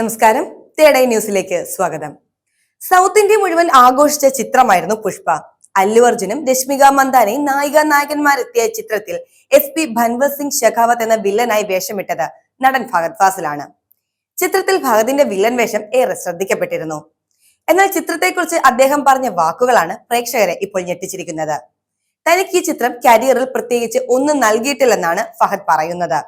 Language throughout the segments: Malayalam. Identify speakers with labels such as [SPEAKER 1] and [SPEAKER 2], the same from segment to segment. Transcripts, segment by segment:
[SPEAKER 1] നമസ്കാരം. തേടൈ ന്യൂസിലേക്ക് സ്വാഗതം. സൗത്ത് ഇന്ത്യ മുഴുവൻ ആഘോഷിച്ച ചിത്രമായിരുന്നു പുഷ്പ. അല്ലു അർജുനും രശ്മിക മന്ദാനയും നായിക നായകന്മാരെത്തിയ ചിത്രത്തിൽ എസ് പി ഭൻവർ സിംഗ് ഷെഖാവത്ത് എന്ന വില്ലനായി വേഷമിട്ടത് നടൻ ഭഗത് ഫാസിലാണ്. ചിത്രത്തിൽ ഭഗതിന്റെ വില്ലൻ വേഷം ഏറെ ശ്രദ്ധിക്കപ്പെട്ടിരുന്നു. എന്നാൽ ചിത്രത്തെക്കുറിച്ച് അദ്ദേഹം പറഞ്ഞ വാക്കുകളാണ് പ്രേക്ഷകരെ ഇപ്പോൾ ഞെട്ടിച്ചിരിക്കുന്നത്. തനിക്ക് ഈ ചിത്രം കരിയറിൽ പ്രത്യേകിച്ച് ഒന്നും നൽകിയിട്ടില്ലെന്നാണ് ഫഹദ് പറയുന്നത്.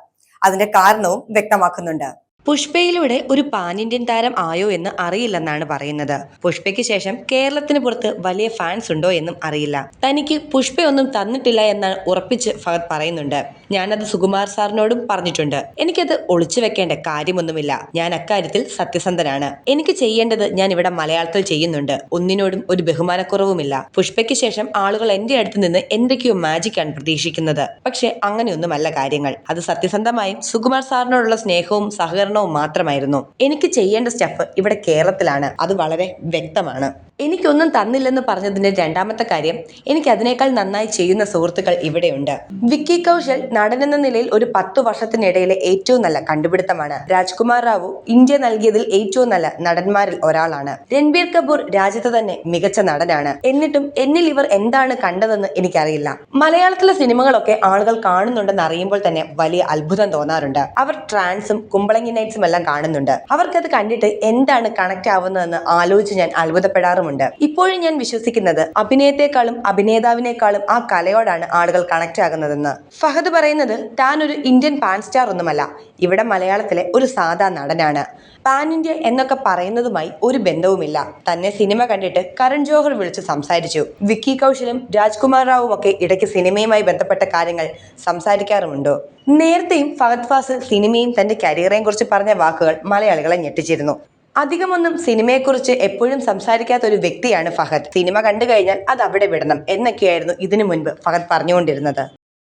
[SPEAKER 1] അതിന്റെ കാരണവും വ്യക്തമാക്കുന്നുണ്ട്. പുഷ്പയിലൂടെ ഒരു പാൻ ഇന്ത്യൻ താരം ആയോ എന്ന് അറിയില്ലെന്നാണ് പറയുന്നത്. പുഷ്പയ്ക്ക് ശേഷം കേരളത്തിന് പുറത്ത് വലിയ ഫാൻസ് ഉണ്ടോ എന്നും അറിയില്ല. തനിക്ക് പുഷ്പയൊന്നും തന്നിട്ടില്ല എന്നാണ് ഉറപ്പിച്ച് ഫഹദ് പറയുന്നുണ്ട്. ഞാനത് സുകുമാർ സാറിനോടും പറഞ്ഞിട്ടുണ്ട്. എനിക്കത് ഒളിച്ചു വെക്കേണ്ട കാര്യമൊന്നുമില്ല. ഞാൻ അക്കാര്യത്തിൽ സത്യസന്ധനാണ്. എനിക്ക് ചെയ്യേണ്ടത് ഞാൻ ഇവിടെ മലയാളത്തിൽ ചെയ്യുന്നുണ്ട്. ഒന്നിനോടും ഒരു ബഹുമാനക്കുറവുമില്ല. പുഷ്പയ്ക്ക് ശേഷം ആളുകൾ എന്റെ അടുത്ത് നിന്ന് എന്തൊക്കെയോ മാജിക്കാണ് പ്രതീക്ഷിക്കുന്നത്. പക്ഷെ അങ്ങനെയൊന്നുമല്ല കാര്യങ്ങൾ. അത് സത്യസന്ധമായും സുകുമാർ സാറിനോടുള്ള സ്നേഹവും സഹകരണവും മാത്രമായിരുന്നു. എനിക്ക് ചെയ്യേണ്ട സ്റ്റഫ് ഇവിടെ കേരളത്തിലാണ്. അത് വളരെ വ്യക്തമാണ്. എനിക്കൊന്നും തന്നില്ലെന്ന് പറഞ്ഞതിന്റെ രണ്ടാമത്തെ കാര്യം എനിക്ക് അതിനേക്കാൾ നന്നായി ചെയ്യുന്ന സുഹൃത്തുക്കൾ ഇവിടെയുണ്ട്. വിക്കി കൗശൽ നടനെന്ന നിലയിൽ ഒരു പത്തു വർഷത്തിനിടയിലെ ഏറ്റവും നല്ല കണ്ടുപിടുത്തമാണ്. രാജ്കുമാർ റാവു ഇന്ത്യ നൽകിയതിൽ ഏറ്റവും നല്ല നടന്മാരിൽ ഒരാളാണ്. രൺബീർ കപൂർ രാജ്യത്ത് തന്നെ മികച്ച നടനാണ്. എന്നിട്ടും എന്നിൽ ഇവർ എന്താണ് കണ്ടതെന്ന് എനിക്കറിയില്ല. മലയാളത്തിലെ സിനിമകളൊക്കെ ആളുകൾ കാണുന്നുണ്ടെന്ന് അറിയുമ്പോൾ തന്നെ വലിയ അത്ഭുതം തോന്നാറുണ്ട്. അവർ ട്രാൻസും കുമ്പളങ്ങി നൈറ്റ്സും എല്ലാം കാണുന്നുണ്ട്. അവർക്കത് കണ്ടിട്ട് എന്താണ് കണക്ട് ആവുന്നതെന്ന് ആലോചിച്ച് ഞാൻ അത്ഭുതപ്പെടാറുമുണ്ട്. ഇപ്പോഴും ഞാൻ വിശ്വസിക്കുന്നത് അഭിനയത്തെക്കാളും അഭിനേതാവിനേക്കാളും ആ കലയോടാണ് ആളുകൾ കണക്ട് ആകുന്നതെന്ന്. ഫഹദ് പറയുന്നത് താൻ ഒരു ഇന്ത്യൻ പാൻ സ്റ്റാർ ഒന്നുമല്ല. ഇവിടെ മലയാളത്തിലെ ഒരു സാധാ നടനാണ്. പാൻ ഇന്ത്യ എന്നൊക്കെ പറയുന്നതുമായി ഒരു ബന്ധവുമില്ല. തന്നെ സിനിമ കണ്ടിട്ട് കരൺ ജോഹർ വിളിച്ച് സംസാരിച്ചു. വിക്കി കൗശലും രാജ്കുമാർ റാവും ഒക്കെ ഇടയ്ക്ക് സിനിമയുമായി ബന്ധപ്പെട്ട കാര്യങ്ങൾ സംസാരിക്കാറുമുണ്ടോ. നേരത്തെയും ഫഹദ് ഫാസിൽ സിനിമയും തന്റെ കരിയറേയും കുറിച്ച് പറഞ്ഞ വാക്കുകൾ മലയാളികളെ ഞെട്ടിച്ചിരുന്നു. അധികമൊന്നും സിനിമയെക്കുറിച്ച് എപ്പോഴും സംസാരിക്കാത്ത ഒരു വ്യക്തിയാണ് ഫഹദ് സിനിമ കണ്ടു കഴിഞ്ഞാൽ അത് അവിടെ വിടണം എന്നൊക്കെയായിരുന്നു ഇതിനു മുൻപ് ഫഹദ് പറഞ്ഞുകൊണ്ടിരുന്നത്.